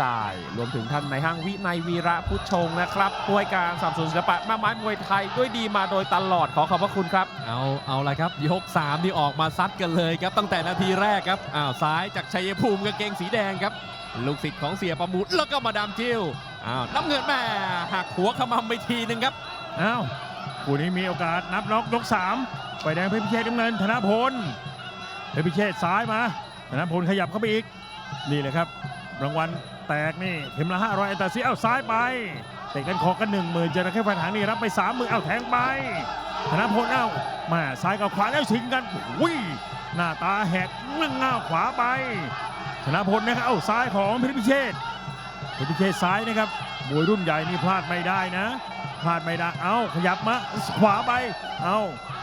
ทราย รวมถึงท่านในายห้างวินัยวีระพุทธชงนะครับผู้ให้การสนับสนุนศิลปะแม่ไม้มวยไทยด้วยดีมาโดยตลอดขอขอบพระคุณครับ เอาเอาละครับ ยก3นี่ออกมาซัดกันเลยครับ ตั้งแต่นาทีแรกครับอ้าวซ้ายจากชัยภูมิกางเกงสีแดงครับ ลูกศิษย์ของเสียประมุตแล้วก็มาดามจิ้วอ้าวน้ำเงินแม่หักหัวขมำไปทีหนึ่งครับอ้าวคู่นี้มีโอกาสนับน็อกยกสามไฟแดงเพชรพิเชษน้ำเงินธนพลเพชรพิเชษซ้ายมาธนพลขยับเข้าไปอีกนี่เลยครับรางวัล แตกนี่เข็มละ500ไอตาซีเอ้าซ้ายไปเตะกันคอกันหนึ่งหมื่นเจอระเข้ฟันหางนี่รับไปสามหมื่นเอ้าแทงไปธนพลเอ้ามาซ้ายกับขวาแล้วชิงกันวิ่งหน้าตาแหกนึ่งเง้าขวาไปธนพลนะครับเอ้าซ้ายของเพชรพิเชษเพชรพิเชษซ้ายนะครับมวยรุ่นใหญ่นี่พลาดไม่ได้นะพลาดไม่ได้เอาขยับมาขวาไปเอา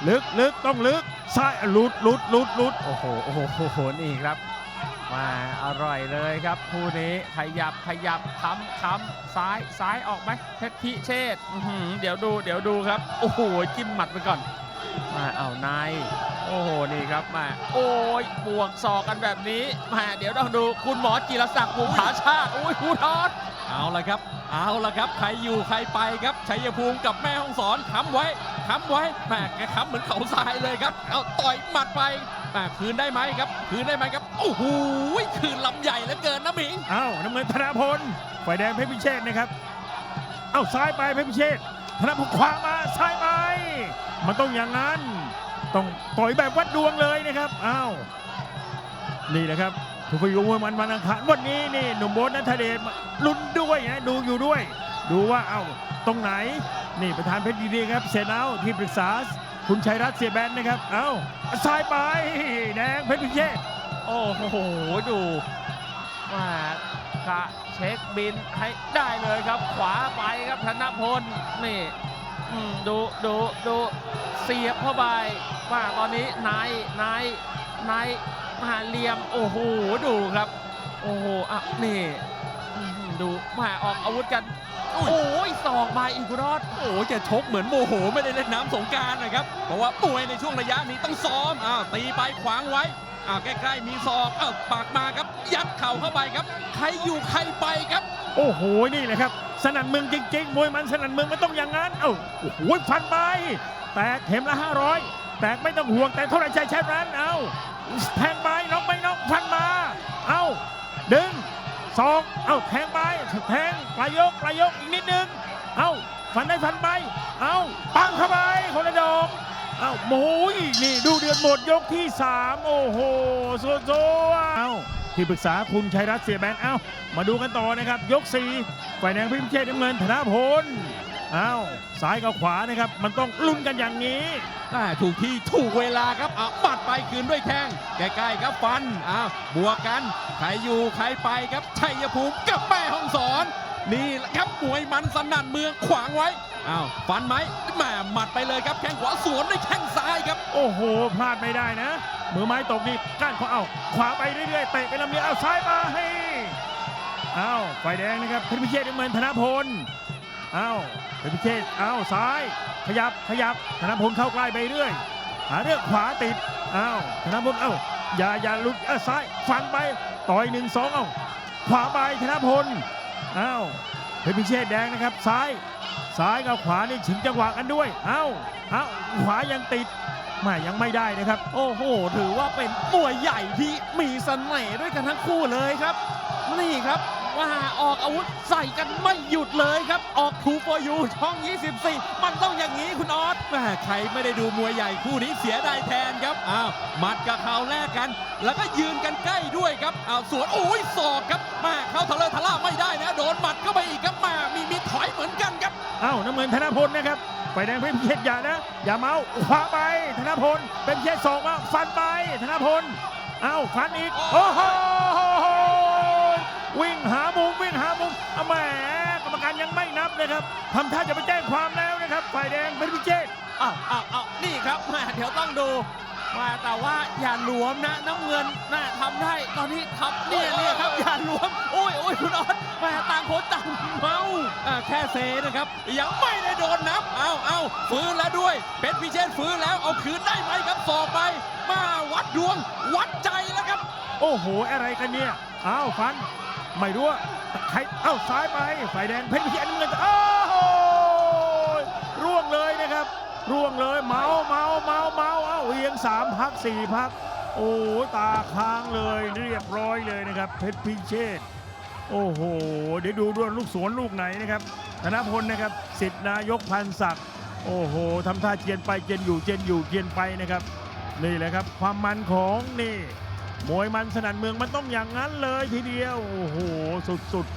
ลึกลึกต้องลึกซ้ายหลุดหลุดหลุดหลุดโอ้โหโอ้โหโอ้โหนี่ครับ มาอร่อยเลยครับคู่นี้ขยับขยับค้ำค้ำซ้ายซ้ายออกไหมเพชรพิเชษเดี๋ยวดูเดี๋ยวดูครับ โอ้โหจิ้มหมัดไปก่อนมาเอานายโอ้โหนี่ครับมาโอ้ยบวกศอกกันแบบนี้มาเดี๋ยวต้องดูคุณหมอจิรศักดิ์วงศ์ผาชาติอุ้ยผู้ทอดเอาละครับ เอาละครับ ใครอยู่ใครไปครับชัยภูมิกับแม่ห้องสอนค้ำไว้ค้ำไว้แม่แกค้ำเหมือนเขาทรายเลยครับ เอาต่อยหมัดไป คืนได้ไหมครับ คืนได้ไหมครับ โอ้โหคืนลำใหญ่เหลือเกินนะหมิงเอาน้ำเงินธนาพลไฟแดงเพชรพิเชษนะครับ เอ้าซ้ายไปเพชรพิเชษธนาพลขวามาซ้ายไปมันต้องอย่างนั้น ต้องต่อยแบบวัดดวงเลยนะครับเอานี่แหละครับทุกคนรู้ว่ามันวันอังคารวันนี้นี่หนุ่มโบ๊ทนัทเดชลุ้นด้วยนะดูอยู่ด้วย ดูว่าเอ้าตรงไหนนี่ประธานเพชรดีๆครับเซนเอาที่ปรึกษา คุณชัยรัตน์เสียแบนนะครับ เอาซ้ายไปแดงเพชรพิเชษโอ้โห ดูมากะเช็คบินให้ได้เลยครับ ขวาไปครับธนพลนี่อืมดูดูดูเสียบเข้าไปว่าตอนนี้นายนายนายมาเหลี่ยมโอ้โหดูครับ โอ้โหอะนี่อื้อหือดูมาออกอาวุธกัน โอ้ยศอกมาอีกรอดโอ้โหจะชกเหมือนโมโหไม่ได้เล่นน้ำสงกรารนะครับ เพราะว่ามวยในช่วงระยะนี้ต้องซ้อมอ้าวตีไปขวางไว้อ้าวใกล้ๆมีศอกอ้าวปากมาครับ ยัดเข่าเข้าไปครับ ใครอยู่ใครไปครับ โอ้โหนี่แหละครับ สนั่นเมืองจริงๆมวยมันสนั่นเมืองมันต้องอย่างนั้นเอ้าโอ้โหฟันไปแตกเข็มละ 500 แตกไม่ต้องห่วงแต่เท่าไหร่ใจแช่นั้นเอ้าแทงไปน็อกไม่น็อกฟันมา เอ้าดึง สองเอ้าแทงไปแทงปลายยกปลายยกอีกนิดนึง เอ้าฟันได้ฟันไป เอ้าปังเข้าไปคนละดอกเอ้าโอ้ยนี่ดูเดือดหมดยกที่สามโอ้โหโซโซเอ้าที่ปรึกษาคุณชัยรัตน์เสียแบนเอ้ามาดูกันต่อนะครับ ยกสี่ฝ่ายแดงพิมพ์เชษน้ำเงินธนพล อ้าซ้ายกับขวานะครับ มันต้องลุ้นกันอย่างนี้อ่าถูกที่ถูกเวลาครับอะปัดไปคืนด้วยแข้งใกล้ๆครับฟันอ้าวบวกกันใครอยู่ใครไปครับชัยภูมิกับแม่ห้องสอน นี่แหละครับมวยมันสนั่นเมืองขวางไว้อ้าวฟันไหมแหม่หมัดไปเลยครับแข้งขวาสวนด้วยแข้งซ้ายครับ โอ้โหพลาดไม่ได้นะมือไม้ตกนี่ก้านขวาเอาขวาไปเรื่อยๆเตะไปลำเลียงเอาซ้ายมาให้เอาฝ่ายแดงนะครับเพชรพิเชษน้ำเงินธนพลเอาเพชรพิเชษเอาวซ้าย ขยับขยับธนพลเข้าใกล้ไปเรื่อย หาเรื่องขวาติดเอาวธนพลเอ้าอย่าอย่าหลุดเอาซ้ายฟันไปต่อยหนึ่งสองเอาขวาไปธนพลเอาวเพชรพิเชษแดงนะครับซ้ายซ้ายกับขวานี่ถึงจังหวะกันด้วย เอาเอาขวายังติดไม่ยังไม่ได้นะครับ โอ้โห ถือว่าเป็นมวยใหญ่ที่มีเสน่ห์ด้วยกันทั้งคู่เลยครับ นี่ครับ ว่าออกอาวุธใส่กันไม่หยุดเลยครับ ออกทูฟอยูช่อง 24 มันต้องอย่างนี้คุณออสแม่ใครไม่ได้ดูมวยใหญ่คู่นี้เสียดายแทนครับอ้าวหมัดกับเข่าแลกกัน แล้วก็ยืนกันใกล้ด้วยครับอ้าวสวนโอ้ยศอกครับแม่เข้าทะเลทะล่าไม่ได้นะ โดนหมัดเข้าไปอีกครับแม่มีมีถอยเหมือนกันครับเอ้าน้ำเงินธนพลนะครับไฟแดงเพชรพิเชษอย่านะ อย่าเมาขวาไปธนพลเป็นพิเชษสองมาฟันไปธนพลเอ้าฟันอีกโอ้โห นับนะครับทำท่าจะไปแจ้งความแล้วนะครับ ฝ่ายแดงเพชรพิเชษอ้าวอ้าวอ้าวนี่ครับแม่เดี๋ยวต้องดูมาแต่ว่าอย่าหลวมนะน้ำเงินน่าทำได้ตอนนี้ทำเนี่ยเนี่ยครับอย่าหลวมโอ้ยโอ้ยคุณออสแม่ต่างคนต่างเมาอ่าแค่เซนะครับยังไม่ได้โดนนับเอาเอาฟื้นแล้วด้วยเป็นพิเชษฟื้นแล้วเอาคืนได้ไหมครับสอกไป มาวัดดวงวัดใจแล้วครับ โอ้โหอะไรกันเนี่ยเอ้าฟันไม่รู้ว่า ใครเอ้าซ้ายไปฝ่ายแดงเพชรพิชิตน้ำเงินอ้าวร่วงเลยนะครับ ร่วงเลยเมาเมาเมาเมาเอ้าเอียงสามพักสี่พัก โอ้ตาค้างเลยเรียบร้อยเลยนะครับ เพชรพิเชษโอ้โห เดี๋ยวดูด้วยลูกสวนลูกไหนนะครับธนพลนะครับสิทธินายกพันศักดิ์โอ้โหทำท่าเจียนไปเจียนอยู่เจียนอยู่เจียนไปนะครับนี่แหละครับ ความมันของนี่ มวยมันสนั่นเมืองมันต้องอย่างนั้นเลยทีเดียว โอ้โห สุด